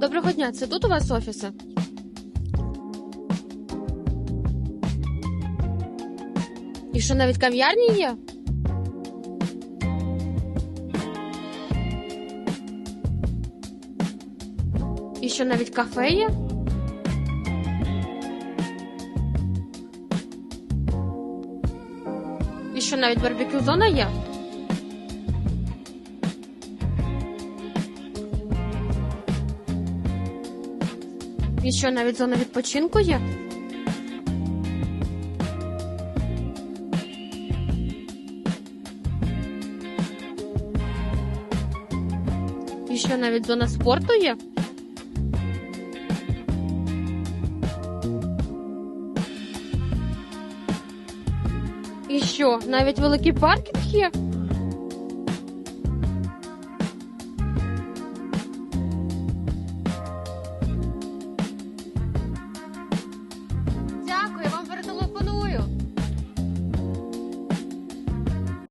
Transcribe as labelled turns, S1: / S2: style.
S1: Доброго дня, це тут у вас офіси? І що навіть кав'ярні є? І що навіть кафе є? І що навіть барбекю зона є? І що навіть зона відпочинку є? І що навіть зона спорту є? І що, навіть великий паркінг є?